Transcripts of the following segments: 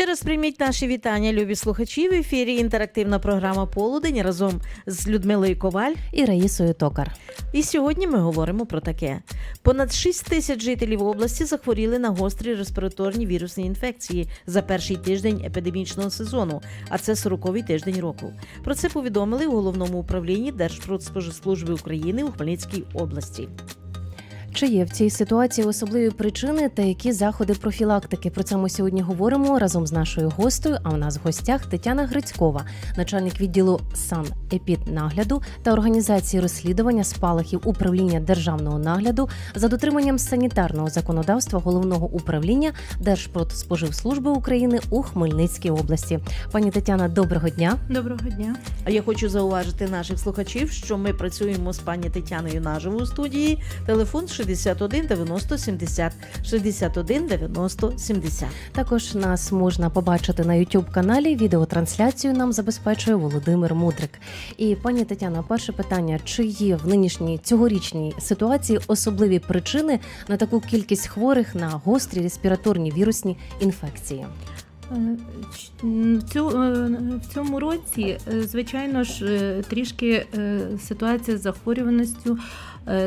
Ще раз прийміть наші вітання, любі слухачі. В ефірі інтерактивна програма Полудень разом з Людмилою Коваль. і Раїсою Токар. І сьогодні ми говоримо про таке: понад 6 тисяч жителів області захворіли на гострі респіраторні вірусні інфекції за перший тиждень епідемічного сезону, а це 40-й тиждень року. Про це повідомили у головному управлінні Держпродспоживслужби України у Хмельницькій області. Чи є в цій ситуації особливі причини та які заходи профілактики? Про це ми сьогодні говоримо разом з нашою гостею. А у нас в гостях Тетяна Грицькова, начальник відділу санепіднагляду та організації розслідування спалахів управління державного нагляду за дотриманням санітарного законодавства головного управління Держпродспоживслужби України у Хмельницькій області. Пані Тетяна, доброго дня. Доброго дня. А я хочу зауважити наших слухачів, що ми працюємо з пані Тетяною наживо у студії. Телефон 61 90 70 61 90 70. Також нас можна побачити на youtube каналі. Відеотрансляцію нам забезпечує Володимир Мудрик. І пані Тетяна, перше питання: чи є в нинішній цьогорічній ситуації особливі причини на таку кількість хворих на гострі респіраторні вірусні інфекції? Е, В е, в цьому році, е, звичайно ж, трішки ситуація з захворюваністю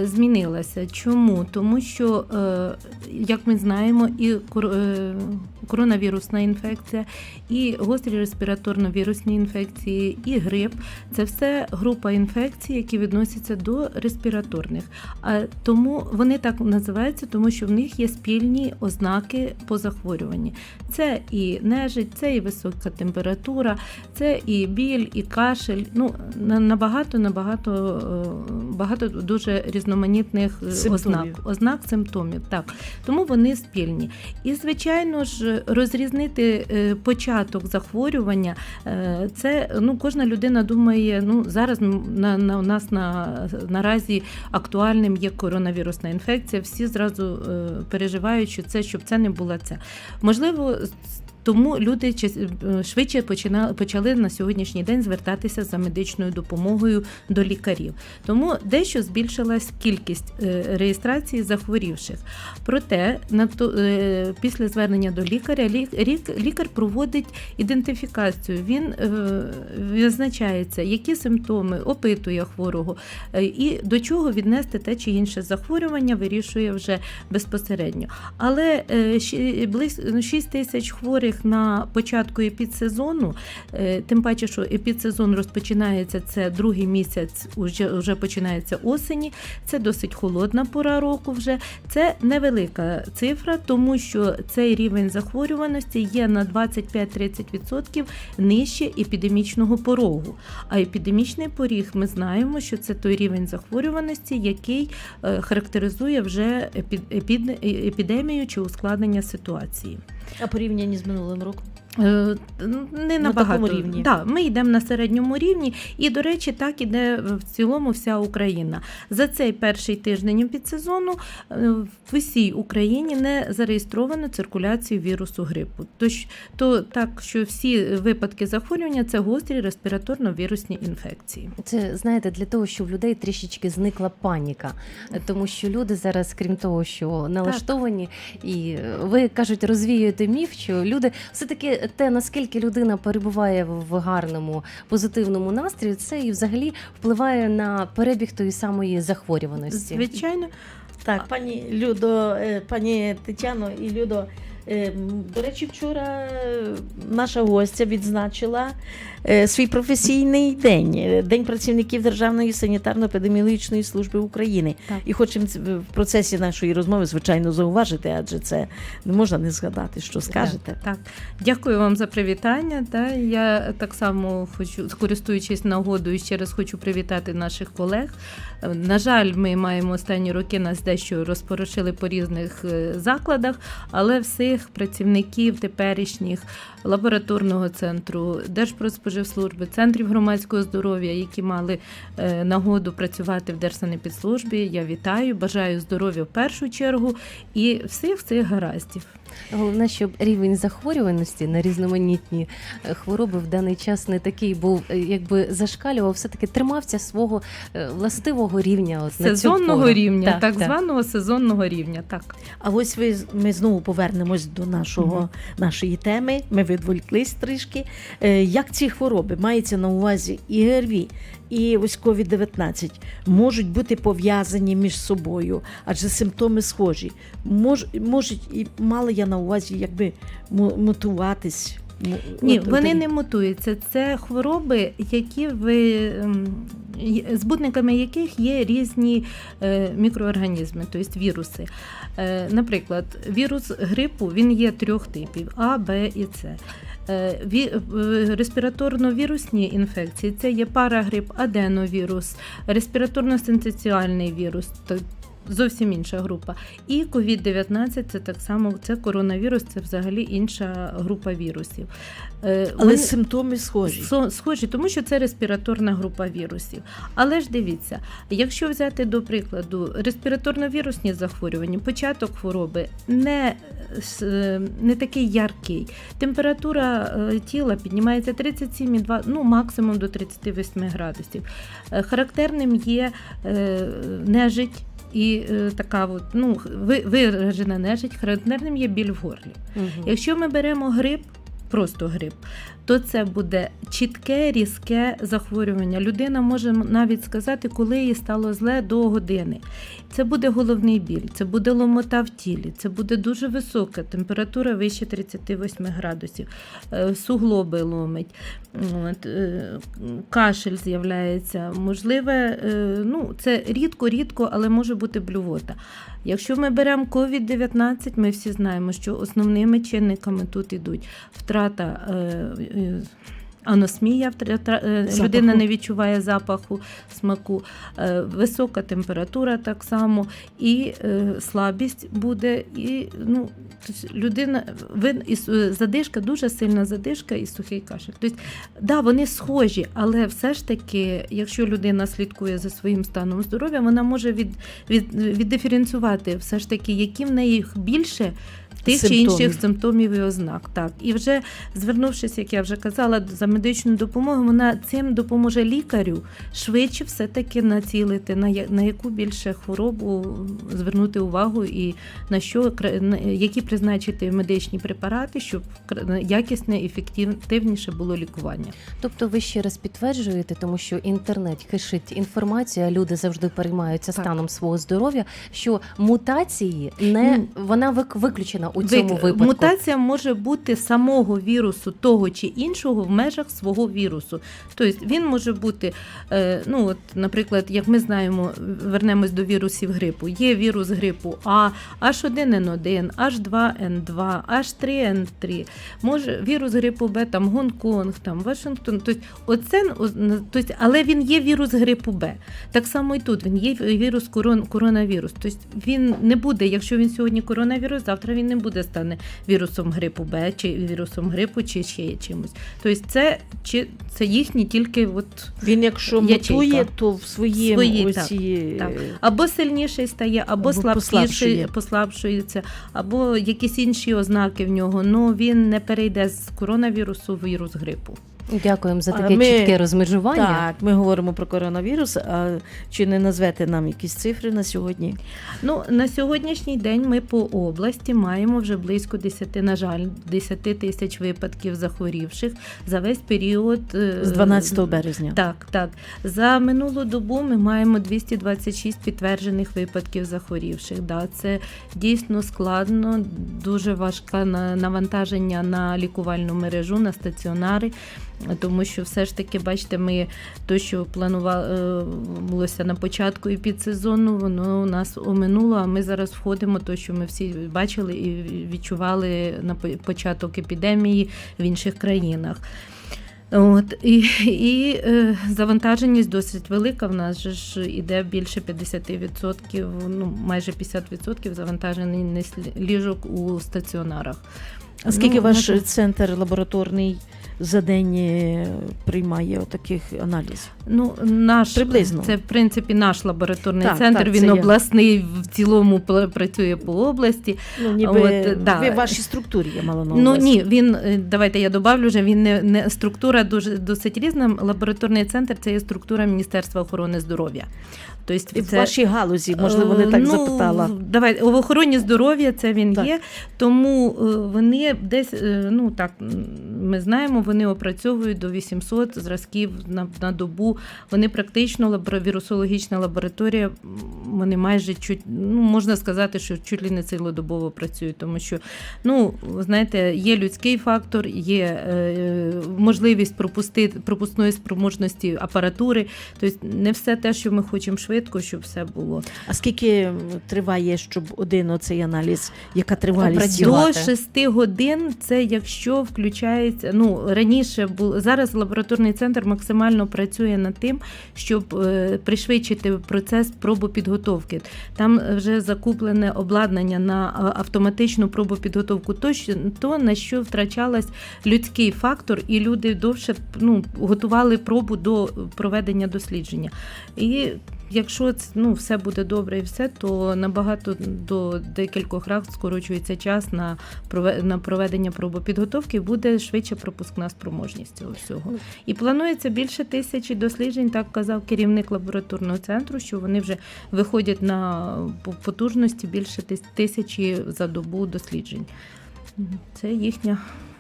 змінилася. Чому? Тому що, е, як ми знаємо, і е, коронавірусна інфекція, і гострі респіраторно-вірусні інфекції, і грип це все група інфекцій, які відносяться до респіраторних. А тому вони так називаються, тому що в них є спільні ознаки по захворюванні. Це і нежить, це і висока температура, це і біль, і кашель. Ну набагато, набагато е, багато дуже різноманітних е, Симптомів. ознак, ознак симптомів. Так тому вони спільні. І звичайно ж, розрізнити е, початок захворювання, е, це ну кожна людина думає. Ну зараз на, на у нас на наразі актуальним є коронавірусна інфекція. Всі зразу переживають, що це щоб це не була це. Можливо, тому люди е, швидше почина- почали на сьогоднішній день звертатися за медичною допомогою до лікарів. Тому дещо збільшилась кількість е, реєстрації захворівших. Проте на то, е, після звернення до лікаря лік- лікар проводить ідентифікацію. Він визначається, які симптоми опитує хворого, і до чого віднести те чи інше захворювання, вирішує вже безпосередньо. Але е, щі- близь- 6 тисяч хворих на початку епідсезону, е, тим паче, що епідсезон розпочинається це другий місяць, уже, вже починається осені. Це досить холодна пора року. Вже це невелика цифра, тому що цей рівень захворюваності є на 25-30% нижче епідемічного порогу. А епідемічний поріг ми знаємо, що це той рівень захворюваності, який е, характеризує вже епід, епід- епідемію чи ускладнення ситуації. А порівняння з минулим роком. Е, Не На набагато. такому рівні. Да, ми йдемо на середньому рівні, і, до речі, так іде в цілому вся Україна. За цей перший тиждень підсезону е, в усій Україні не зареєстровано циркуляцію вірусу грипу. Тож, то так, що всі випадки захворювання це гострі респіраторно-вірусні інфекції. Це знаєте, для того, щоб в людей трішечки зникла паніка, тому що люди зараз, крім того, що налаштовані, і е, ви кажуть, розвіюєте міф, що люди все таки те, наскільки людина перебуває в гарному позитивному настрої, це і взагалі впливає на перебіг тої самої захворюваності. Звичайно, Так, пані Людо, е, пані Тетяно і Людо. Е, м, До речі, вчора наша гостя відзначила е, свій професійний день е, День працівників Державної санітарно-епідеміологічної служби України. Так. І хочемо в процесі нашої розмови, звичайно, зауважити, адже це не можна не згадати, що скажете. Так, дякую вам за привітання. Та я так само хочу, користуючись нагодою, ще раз хочу привітати наших колег. Е, На жаль, ми маємо останні роки нас дещо розпорошили по різних закладах, але всіх працівників теперішніх лабораторного центру, Держпродспоживслужби, центрів громадського здоров'я, які мали е, нагоду працювати в Держсанепідслужбі, я вітаю, бажаю здоров'я в першу чергу і всіх цих гараздів. Головне, щоб рівень захворюваності на різноманітні е, хвороби в даний час не такий був, е, якби зашкалював, все таки тримався свого е, властивого рівня. От, на цю сезонного пору. рівня, так, Так, так. званого сезонного рівня. Так. А ось ви ми знову повернемось до нашого Мгм. нашої теми. Ми відволіклись трішки. Як ці хвороби мається на увазі і ГРВІ, і ось COVID-19 можуть бути пов'язані між собою, адже симптоми схожі. Мож, можуть і мала я на увазі, якби му- мутуватись. Ні, от- вони от- не мутуються. Це хвороби, які ви ем, збудниками яких є різні е, мікроорганізми, тобто віруси. Е, Наприклад, вірус грипу він є трьох типів: А, Б і С. Е, ві- Респіраторно-вірусні інфекції це є парагрип, аденовірус, респіраторно-синтеціальний вірус. Зовсім інша група. І COVID-19 це так само це коронавірус, це взагалі інша група вірусів. Е, Але вони- симптоми схожі. Схожі, тому що це респіраторна група вірусів. Але ж дивіться, якщо взяти до прикладу респіраторно-вірусні захворювання, початок хвороби не, не такий яркий. Температура е, тіла піднімається 37,2, ну максимум до 38 градусів. Е, Характерним є е, нежить. І е, така от, ну, ви- виражена нежить, характерним є біль в горлі. Угу. Якщо ми беремо грип, просто грип, то це буде чітке, різке захворювання. Людина може навіть сказати, коли їй стало зле до години. Це буде головний біль, це буде ломота в тілі, це буде дуже висока температура вище 38 градусів, е, суглоби ломить, е, кашель з'являється. Можливе, е, ну, це рідко-рідко, але може бути блювота. Якщо ми беремо COVID-19, ми всі знаємо, що основними чинниками тут ідуть втрата. Е, Аносмія, е, людина не відчуває запаху, смаку, е, висока температура так само, і слабість буде, і ну, людина і, задишка, дуже сильна задишка і сухий кашель. Тобто, да, вони схожі, але все ж таки, якщо людина слідкує за своїм станом здоров'я, вона може від, від, віддиференціювати все ж таки, які в неї більше тих чи інших симптомів і ознак. Так. І вже звернувшись, як я вже казала, за медичною допомогою, вона цим допоможе лікарю швидше все-таки націлити, на, я- на яку більше хворобу звернути увагу і на що які призначити медичні препарати, щоб якісне і ефективніше було лікування. Тобто ви ще раз підтверджуєте, тому що інтернет кишить інформацію, а люди завжди переймаються Так. станом свого здоров'я, що мутації не вона вик- виключена у цьому Вик- випадку. Мутація може бути самого вірусу того чи іншого в межах свого вірусу. Тобто він може бути, е, ну от, наприклад, як ми знаємо, вернемось до вірусів грипу. Є вірус грипу А, H1N1, H2N2, H3N3. Може вірус грипу Б, там Гонконг, там Вашингтон. Тобто, оце, тобто, але він є вірус грипу Б. Так само і тут він є вірус корон, коронавірус. Тобто він не буде, якщо він сьогодні коронавірус, завтра він не буде стане вірусом грипу Б, чи вірусом грипу, чи ще чимось. Тобто це, чи, це їхні тільки от Він, якщо Ячейка. мутує, то в своїм Свої, оці, так, так. або сильніший стає, або, Або слабкіший, послабшує. послабшується, або якісь інші ознаки в нього. Ну він не перейде з коронавірусу в вірус грипу. Дякуємо за таке ми- чітке розмежування. Так, ми говоримо про коронавірус. А чи не назвете нам якісь цифри на сьогодні? Ну на сьогоднішній день ми по області маємо вже близько 10, на жаль, 10 тисяч випадків захворівших за весь період е, З 12 березня. Так, так. За минулу добу ми маємо 226 підтверджених випадків захворівших. Да, це дійсно складно, дуже важке навантаження на лікувальну мережу, на стаціонари. Тому що все ж таки, бачите, ми то, що планувалося на початку і підсезону, воно у нас оминуло. А ми зараз входимо, то що ми всі бачили і відчували на початок епідемії в інших країнах. От і, і е, завантаженість досить велика. В нас же ж іде більше 50%, ну майже 50% завантажений ліжок у стаціонарах. А скільки Ну, ваш на- центр лабораторний за день е, приймає таких аналізів? Ну, наш Приблизно. це в принципі наш лабораторний Так, центр. так, він обласний в цілому працює по області. Ну, ніби От, да. в вашій структурі я мала на Ну ні, він е, давайте я добавлю вже. Він не, не структура дуже досить різна. Лабораторний центр це є структура Міністерства охорони здоров'я. Тобто в вашій галузі, можливо, не Е, так ну, запитала. Давай в охороні здоров'я це він Так. є. Тому е, вони десь, е, ну так ми знаємо, вони опрацьовують до 800 зразків на, на добу. Вони практично лабора- вірусологічна лабораторія. Вони майже чуть, ну можна сказати, що чуть ли не цілодобово працюють, тому що ну знаєте, є людський фактор, є е, можливість пропустити пропускної спроможності апаратури. Тобто не все те, що ми хочемо швидко, щоб все було. А скільки триває, щоб один оцей аналіз, яка тривалість? До 6 годин це якщо включається. Ну раніше було зараз лабораторний центр максимально працює над тим, щоб е, пришвидшити процес пробопідготовки. Там вже закуплене обладнання на автоматичну пробопідготовку. То, що- то на що втрачалась людський фактор, і люди довше ну, готували пробу до проведення дослідження. І Якщо ну, все буде добре і все, то набагато до декількох разів скорочується час на на проведення пробопідготовки, буде швидше пропускна спроможність цього всього. І планується більше тисячі досліджень, так казав керівник лабораторного центру, що вони вже виходять на по- потужності більше тисячі за добу досліджень. Це їхня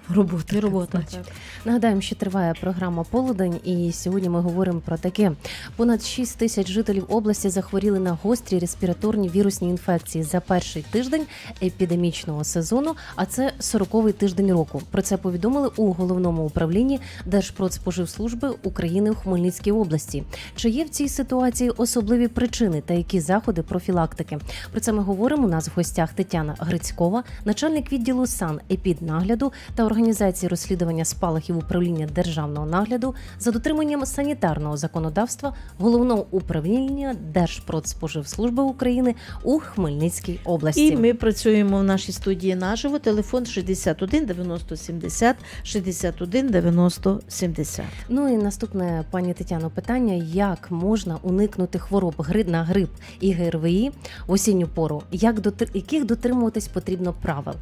робота. Робота, так. Нагадаємо, що триває програма Полудень, і сьогодні ми говоримо про таке: понад 6 тисяч жителів області захворіли на гострі респіраторні вірусні інфекції за перший тиждень епідемічного сезону. А це 40-й тиждень року. Про це повідомили у головному управлінні Держпродспоживслужби України у Хмельницькій області. Чи є в цій ситуації особливі причини та які заходи профілактики? Про це ми говоримо. У нас в гостях Тетяна Грицькова, начальник відділу санепіднагляду та організації розслідування спалахів управління державного нагляду за дотриманням санітарного законодавства головного управління Держпродспоживслужби України у Хмельницькій області. І ми працюємо в нашій студії наживо. Телефон 61 90 70 61 90 70. Ну і наступне, пані Тетяно, питання: як можна уникнути хвороб гри на грип і ГРВІ в осінню пору? Як дотр... яких дотримуватись потрібно правил?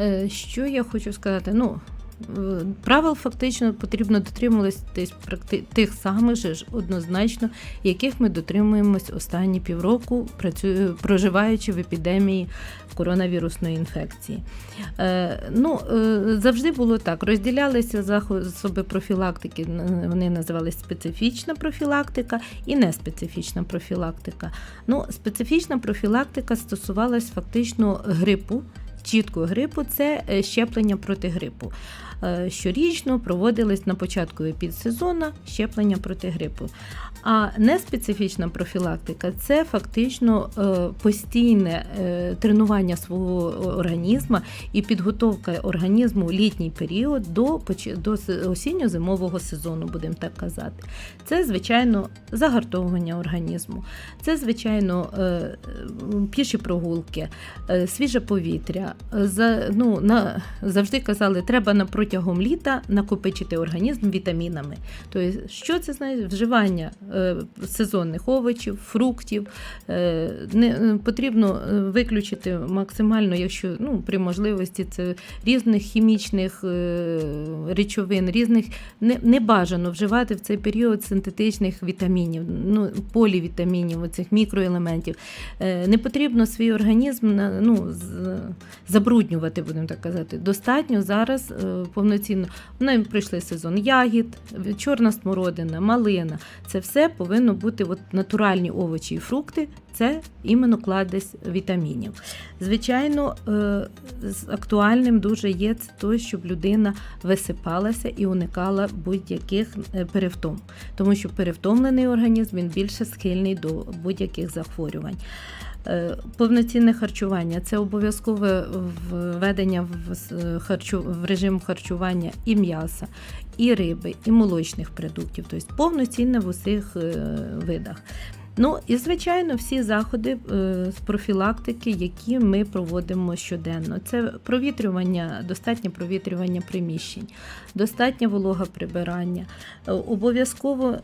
Е, Що я хочу сказати? Ну, е, правил фактично потрібно дотримуватись тих самих же ж однозначно, яких ми дотримуємось останні півроку, проживаючи в епідемії коронавірусної інфекції. Е, ну, завжди було так. Розділялися засоби профілактики. Вони називалися специфічна профілактика і неспецифічна профілактика. Ну, специфічна профілактика стосувалась фактично грипу. Чітко грипу це е, щеплення проти грипу. Е, Щорічно проводились на початку підсезону щеплення проти грипу. А неспецифічна профілактика це фактично е, постійне е, тренування свого організму і підготовка організму в літній період до, до осінньо-зимового сезону, будемо так казати. Це, звичайно, загартовування організму, це, звичайно, е, піші прогулки, свіже повітря. Ну, на, завжди казали, треба протягом літа накопичити організм вітамінами. Тобто, що це значить? Вживання сезонних овочів, фруктів. Е, не, е, потрібно е, виключити максимально, якщо ну, при можливості це різних хімічних е, речовин, різних не, не бажано вживати в цей період синтетичних вітамінів, ну, полівітамінів, оцих мікроелементів. Е, не потрібно свій організм ну, забруднювати, будемо так казати. Достатньо зараз е, повноцінно. Вони пройшли сезон ягід, чорна смородина, малина. Це все повинно бути от натуральні овочі і фрукти. Це іменно кладезь вітамінів. Звичайно, е, актуальним дуже є це то, щоб людина висипалася і уникала будь-яких е, перевтом, тому що перевтомлений організм він більше схильний до будь-яких захворювань. Е, Повноцінне харчування це обов'язкове введення в режим харчування і м'яса, і риби, і молочних продуктів, тобто повноцінне в усіх е, видах. Ну і звичайно, всі заходи е, з профілактики, які ми проводимо щоденно. Це провітрювання, достатнє провітрювання приміщень, достатнє волога прибирання. Е, Обов'язково.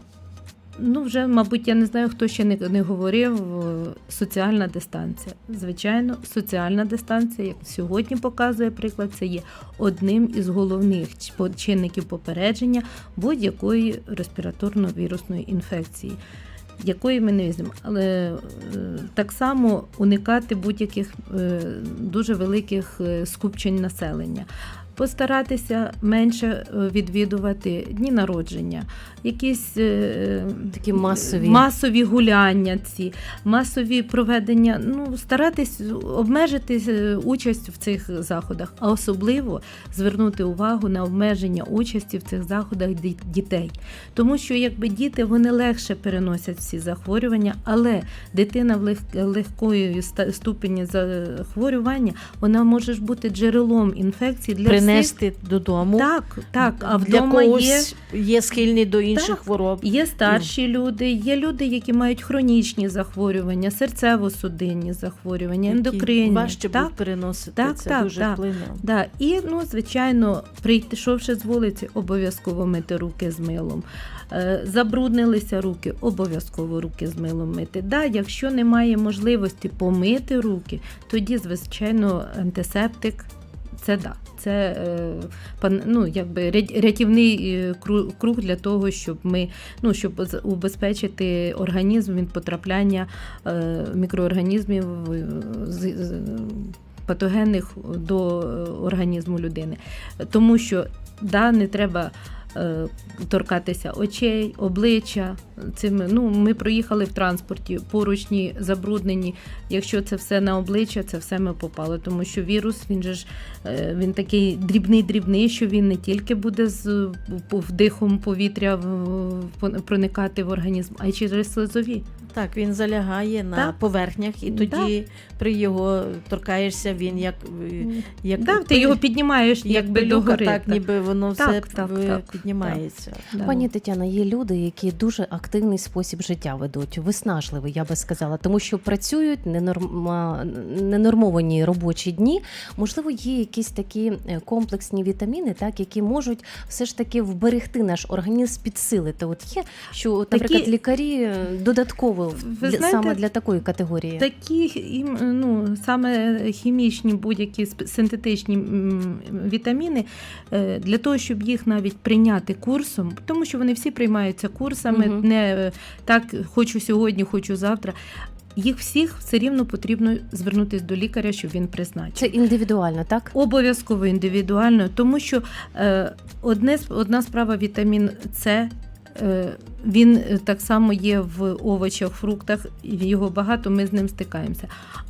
Ну, вже, мабуть, я не знаю, хто ще не, не говорив. е, Соціальна дистанція. Звичайно, соціальна дистанція, як сьогодні показує приклад, це є одним із головних чинників попередження будь-якої респіраторно-вірусної інфекції, якої ми не візьмемо. Але е, так само уникати будь-яких е, дуже великих скупчень населення. Постаратися менше е, відвідувати дні народження, якісь е, Такі масові. масові гуляння, ці масові проведення. Ну старатись обмежити е, участь в цих заходах, а особливо звернути увагу на обмеження участі в цих заходах ді- дітей, тому що якби діти вони легше переносять всі захворювання, але дитина в лег- легкої ступені захворювання вона може бути джерелом інфекції для. Принести додому. Так, так, а Для вдома є. когось є схильні до інших Так. хвороб. Є старші люди, є люди, які мають хронічні захворювання, серцево-судинні захворювання, які ендокринні. важче так, переносити. Так, це так, дуже так. вплине. Да. І, ну, звичайно, прийшовши з вулиці, обов'язково мити руки з милом. Е, Забруднилися руки, обов'язково руки з милом мити. Да, якщо немає можливості помити руки, тоді, звичайно, антисептик це да. Це е, ну, якби ря- рятівний е, круг для того, щоб ми ну, щоб убезпечити організм від потрапляння е, мікроорганізмів з, патогенних до організму людини. Тому що да, не треба. Е, Торкатися очей, обличчя цими. Ну, ми проїхали в транспорті, поручні забруднені. Якщо це все на обличчя, це все ми попали. Тому що вірус він же ж е, він такий дрібний-дрібний, що він не тільки буде з вдихом повітря проникати в організм, а й через слизові. Так, він залягає на Так. поверхнях, і Так. тоді при його торкаєшся, він як, як Да, ти його піднімаєш як якби пилюка, догори. так, ніби воно все Так, так, е, так, піднімається. Да. Пані Тетяна, є люди, які дуже активний спосіб життя ведуть, виснажливий, я би сказала, тому що працюють ненорма... ненормовані робочі дні. Можливо, є якісь такі е, комплексні вітаміни, так які можуть все ж таки вберегти наш організм, підсилити. От є, що, Такі- наприклад, лікарі е, додатково Ви знаєте, саме для такої категорії. Такі ну, саме хімічні будь-які синтетичні вітаміни е, для того, щоб їх навіть прийняти курсом, тому що вони всі приймаються курсами, угу. не так хочу сьогодні, хочу завтра. Їх всіх все рівно потрібно звернутися до лікаря, щоб він призначив. Це індивідуально, так? Обов'язково індивідуально, тому що е, одне, одна справа вітамін С. е, Він е, так само є в овочах, фруктах, його багато, ми з ним стикаємося.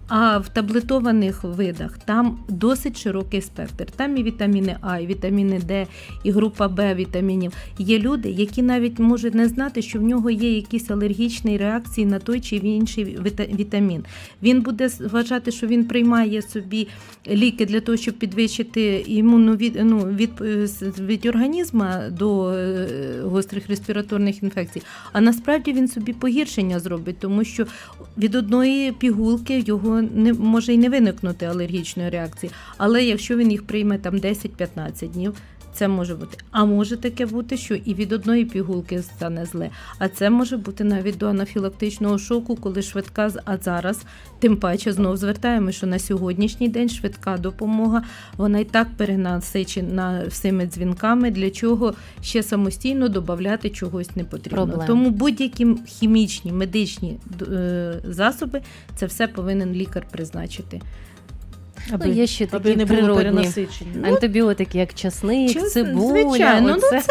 А в таблетованих видах там досить широкий спектр. Там і вітаміни А, і вітаміни Д, і група Б вітамінів. Є люди, які навіть можуть не знати, що в нього є якісь алергічні реакції на той чи інший вітамін. Він буде вважати, що він приймає собі ліки для того, щоб підвищити імунну від, ну, від, е, від організму до е, гострих респіраторних інфекцій. А насправді він собі погіршення зробить, тому що від одної пігулки його не може й не виникнути алергічної реакції. Але якщо він їх прийме там 10-15 днів. Це може бути. А може таке бути, що і від одної пігулки стане зле. А це може бути навіть до анафілактичного шоку, коли швидка а зараз тим паче знов звертаємо, що на сьогоднішній день швидка допомога вона і так перенасичена всіми дзвінками, для чого ще самостійно додати чогось не потрібно. Проблем. Тому будь-які хімічні, медичні е, засоби це все повинен лікар призначити. Аби, Ну, є ще аби такі не було природні перенасичення. Антибіотики, як часник, Чес- цибуля. звичайно, ну, оце.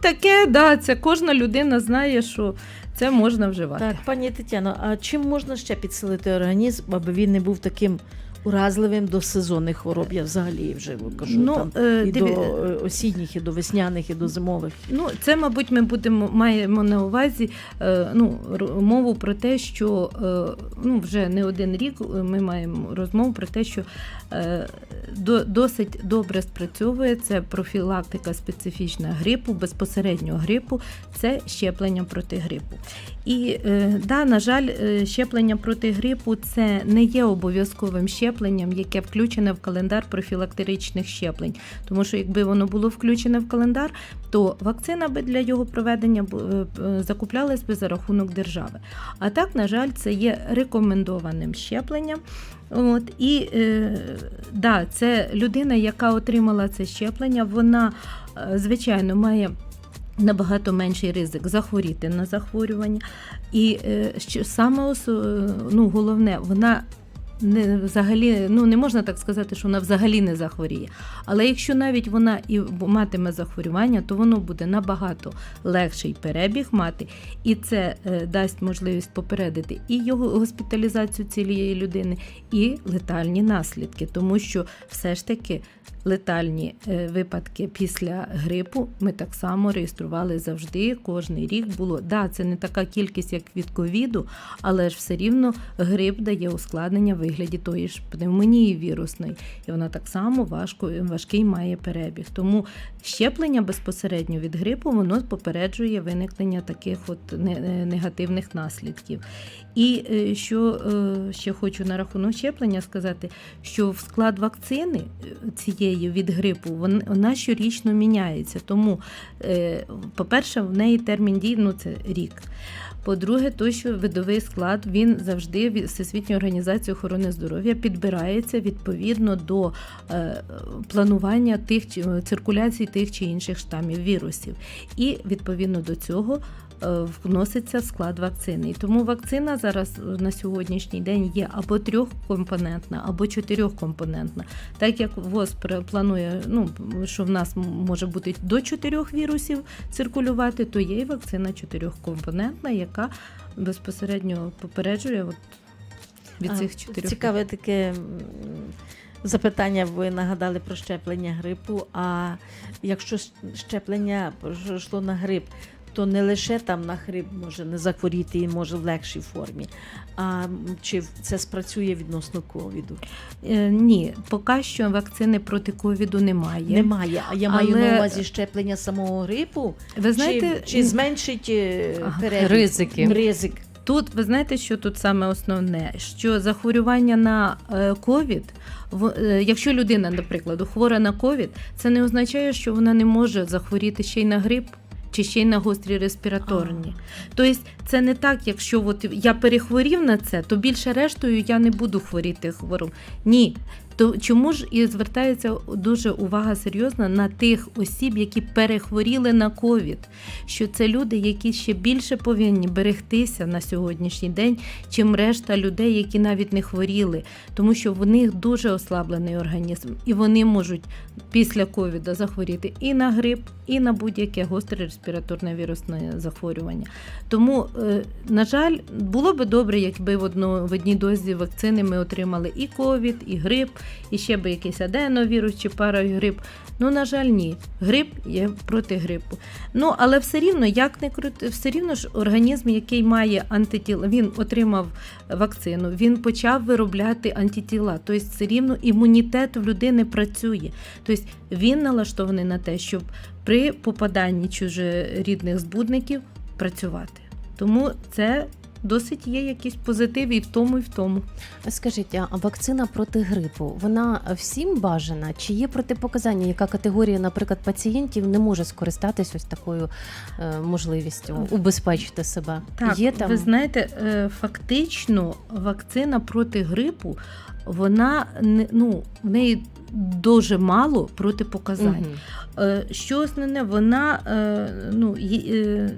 Таке, да, це кожна людина знає, що це можна вживати. Так, пані Тетяно, а чим можна ще підсилити організм, аби він не був таким уразливим до сезонних хвороб. Я взагалі вже кажу Ну, там е, і диві- до е, осінніх, і до весняних, і до зимових. Ну, це, мабуть, ми будемо маємо на увазі е, ну, мову про те, що е, ну, вже не один рік ми маємо розмову про те, що досить добре спрацьовує це профілактика специфічна грипу, безпосереднього грипу, це щеплення проти грипу. І е, да, на жаль, е, щеплення проти грипу це не є обов'язковим щепленням, яке включене в календар профілактеричних щеплень. Тому що якби воно було включене в календар, то вакцина би для його проведення е, е, закуплялась би за рахунок держави. А так, на жаль, це є рекомендованим щепленням. От, і е, да, це людина, яка отримала це щеплення, вона, е, звичайно, має. Набагато менший ризик захворіти на захворювання. І е, що саме ну, головне, вона не взагалі, ну не можна так сказати, що вона взагалі не захворіє. Але якщо навіть вона і матиме захворювання, то воно буде набагато легший перебіг мати, і це е, дасть можливість попередити і його госпіталізацію цієї людини, і летальні наслідки, тому що все ж таки. Летальні е, випадки після грипу ми так само реєстрували завжди. Кожний рік було. Да, це не така кількість, як від ковіду, але ж все рівно грип дає ускладнення в вигляді тої ж пневмонії вірусної, і вона так само важко, важкий має перебіг. Тому щеплення безпосередньо від грипу воно попереджує виникнення таких от е, негативних наслідків. І е, що ще хочу на рахунок щеплення сказати, що в склад вакцини е, цієї від грипу вона щорічно міняється. Тому, е, по-перше, в неї термін дії ну, це рік. По-друге, то, що видовий склад він завжди від Всесвітньої організації охорони здоров'я підбирається відповідно до е, планування тих чи циркуляції тих чи інших штамів вірусів, і відповідно до цього. Е, Вноситься в склад вакцини. І тому вакцина зараз на сьогоднішній день є або трьохкомпонентна, або чотирьохкомпонентна. Так як ВОЗ планує, ну що в нас може бути до чотирьох вірусів циркулювати, то є і вакцина чотирьохкомпонентна, яка безпосередньо попереджує от від А, цих чотирьох. Цікаве таке запитання. Ви нагадали про щеплення грипу. А якщо щеплення йшло на грип, то не лише там на грип може не захворіти і може в легшій формі. А чи це спрацює відносно ковіду? Е, ні, поки що вакцини проти ковіду немає. Немає. А я маю Але- на увазі щеплення самого грипу. Ви знаєте, чи, чи зменшить е, Ага. Ризики. Ризик. Тут ви знаєте, що тут саме основне, що захворювання на е, ковід, е, якщо людина, наприклад, хвора на ковід, це не означає, що вона не може захворіти ще й на грип. Чи ще й на гострі респіраторні. Тобто це не так, якщо от я перехворів на це, то більше рештою я не буду хворіти хвором. Ні. То чому ж і звертається дуже увага серйозна на тих осіб, які перехворіли на ковід, що це люди, які ще більше повинні берегтися на сьогоднішній день, чим решта людей, які навіть не хворіли, тому що в них дуже ослаблений організм, і вони можуть після ковіду захворіти і на грип, і на будь-яке гостре респіраторне вірусне захворювання. Тому, е, на жаль, було би добре, якби в одно в одній дозі вакцини ми отримали і ковід, і грип, і ще би якийсь аденовірус чи парагрип. Ну, на жаль, ні. Грип є проти грипу. Ну, але все рівно, як не крути, все рівно ж організм, який має антитіла, він отримав вакцину, він почав виробляти антитіла. Тобто, все рівно імунітет в людини працює. Тобто він налаштований на те, щоб при попаданні чужорідних збудників працювати. Тому це досить є якісь позитиви і в тому, і в тому. Скажіть, а вакцина проти грипу вона всім бажана? Чи є протипоказання? Яка категорія, наприклад, пацієнтів не може скористатись ось такою е, можливістю убезпечити себе? Так, є там ви знаєте, е, фактично вакцина проти грипу, вона ну в неї дуже мало протипоказань. Е, Що основне, вона ну, є-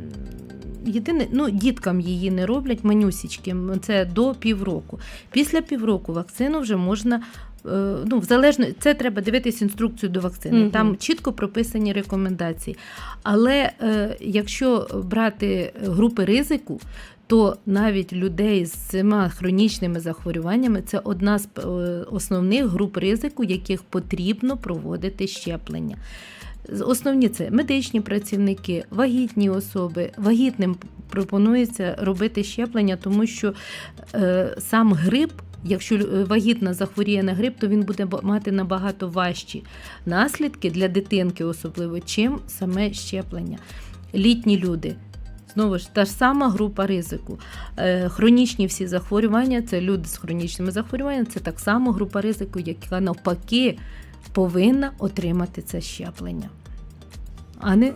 єдине, ну, діткам її не роблять манюсічки, це до півроку. Після півроку вакцину вже можна. е, Ну, в залежно, це треба дивитись інструкцію до вакцини. Угу. Там чітко прописані рекомендації. Але е, якщо брати групи ризику, то навіть людей з цими хронічними захворюваннями це одна з е, основних груп ризику, яких потрібно проводити щеплення. Основні це медичні працівники, вагітні особи. Вагітним пропонується робити щеплення, тому що е, сам грип, якщо вагітна захворіє на грип, то він буде мати набагато важчі наслідки для дитинки, особливо, чим саме щеплення. Літні люди. Знову ж та ж сама група ризику. Е, Хронічні всі захворювання це люди з хронічними захворюваннями, це так само група ризику, яка навпаки повинна отримати це щеплення, а не,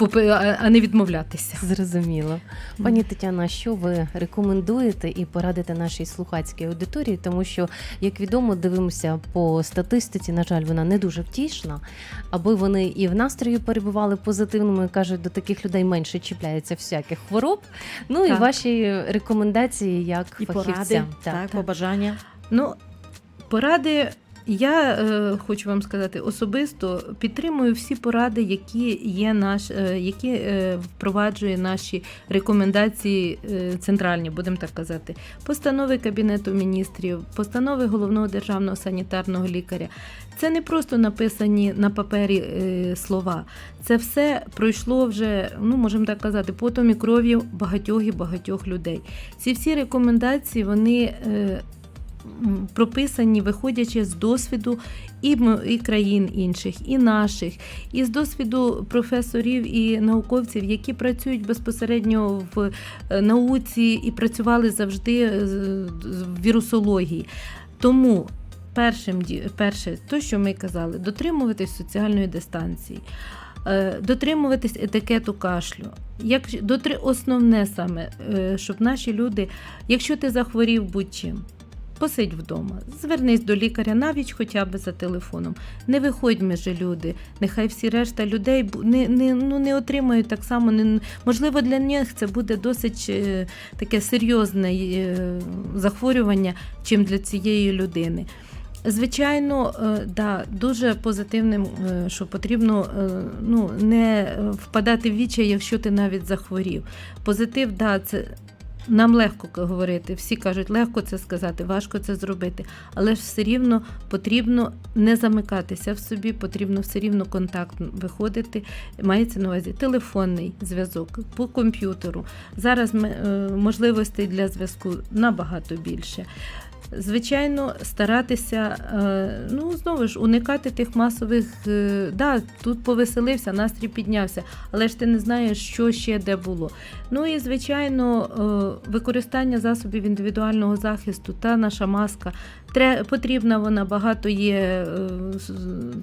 а- а не відмовлятися. Зрозуміло. Пані Тетяна, що ви рекомендуєте і порадите нашій слухацькій аудиторії? Тому що, як відомо, дивимося по статистиці, на жаль, вона не дуже втішна, аби вони і в настрої перебували позитивними, кажуть, до таких людей менше чіпляється всяких хвороб. Ну і ваші рекомендації як І фахівця. поради, так, побажання. Ну, поради. Я е, хочу вам сказати особисто підтримую всі поради, які є наш, е, які е, впроваджує наші рекомендації е, центральні, будемо так казати, постанови Кабінету міністрів, постанови головного державного санітарного лікаря. Це не просто написані на папері е, слова. Це все пройшло вже, ну можемо так казати, потом і кров'ю багатьох і багатьох людей. Ці всі рекомендації вони. Е, прописані, виходячи з досвіду і, і країн інших, і наших, і з досвіду професорів і науковців, які працюють безпосередньо в е, науці і працювали завжди е, з- вірусології. Тому першим, перше, то, що ми казали, дотримуватись соціальної дистанції. е, Дотримуватись етикету кашлю. Як дотри, основне саме, щоб наші люди, якщо ти захворів будь-чим, Посидь вдома, звернись до лікаря навіть хоча б за телефоном. Не виходь між люди. Нехай всі решта людей не, не, ну, не отримають так само. Не, можливо, для них це буде досить е, таке серйозне е, захворювання, чим для цієї людини. Звичайно, е, да, дуже позитивним, е, що потрібно е, ну, не впадати в вічай, якщо ти навіть захворів. Позитив, да, це нам легко говорити. Всі кажуть, легко це сказати, важко це зробити. Але ж все рівно потрібно не замикатися в собі, потрібно все рівно контакт виходити. Мається на увазі телефонний зв'язок по комп'ютеру. Зараз е, можливостей для зв'язку набагато більше. Звичайно, старатися, е, ну знову ж уникати тих масових. е, Да, тут повеселився, настрій піднявся, але ж ти не знаєш, що ще де було. Ну і звичайно, е, використання засобів індивідуального захисту та наша маска потрібна вона, багато є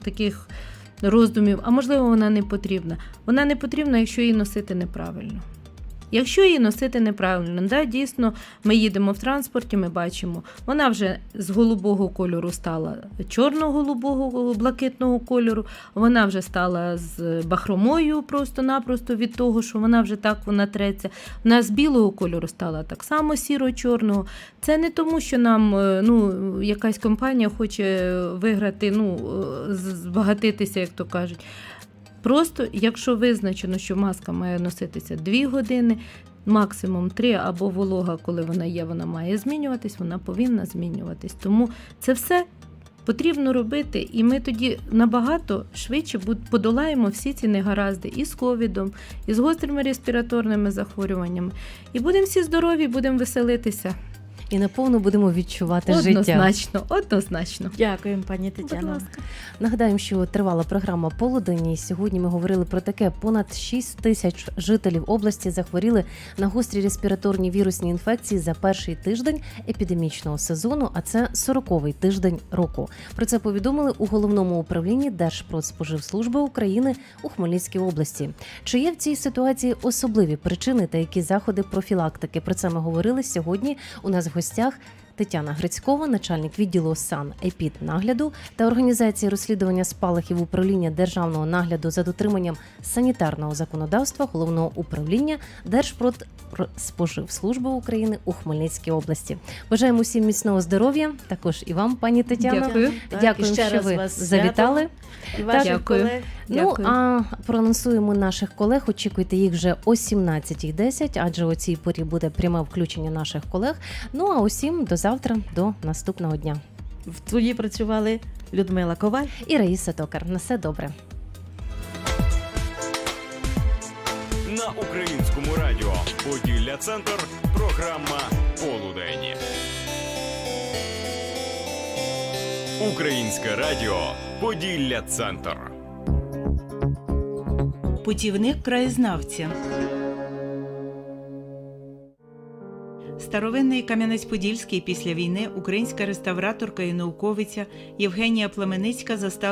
таких роздумів, а можливо, вона не потрібна. Вона не потрібна, якщо її носити неправильно. Якщо її носити неправильно, да, дійсно, ми їдемо в транспорті, ми бачимо, вона вже з голубого кольору стала чорно-голубого блакитного кольору, вона вже стала з бахромою просто-напросто від того, що вона вже так вона треться. Вона з білого кольору стала так само сіро-чорного. Це не тому, що нам е, ну, якась компанія хоче виграти, ну, е, збагатитися, як то кажуть. Просто, якщо визначено, що маска має носитися 2 години, максимум 3 або волога, коли вона є, вона має змінюватись, вона повинна змінюватись. Тому це все потрібно робити, і ми тоді набагато швидше подолаємо всі ці негаразди і з ковідом, і з гострими респіраторними захворюваннями. І будемо всі здорові, будемо веселитися. І наповну будемо відчувати життя. Однозначно, однозначно. Дякуємо, пані Будь ласка. Нагадаємо, що тривала програма Полудень. і Сьогодні ми говорили про таке: понад 6 тисяч жителів області захворіли на гострі респіраторні вірусні інфекції за перший тиждень епідемічного сезону, а це 40-й тиждень року. Про це повідомили у головному управлінні Держпродспоживслужби України у Хмельницькій області. Чи є в цій ситуації особливі причини та які заходи профілактики? Про це ми говорили сьогодні. У нас гостях Тетяна Грицькова, начальник відділу сан епід нагляду та організації розслідування спалахів управління державного нагляду за дотриманням санітарного законодавства головного управління Держпродспоживслужби України у Хмельницькій області. Бажаємо всім міцного здоров'я. Також і вам, пані Тетяно. Дякую. Дякую, ще що раз ви вас завітали. І ваших Дякую. колег. Дякую. Ну а проанонсуємо наших колег. Очікуйте їх вже о 17.10, адже о цій порі буде пряме включення наших колег. Ну а усім до завтра, до наступного дня. В студії працювали Людмила Коваль. І Раїса Токар. На все добре. На українському радіо Поділля Центр. Програма Полудень. Українське радіо Поділля Центр. Путівник краєзнавця. Старовинний Кам'янець-Подільський після війни українська реставраторка і науковиця Євгенія Пламеницька застала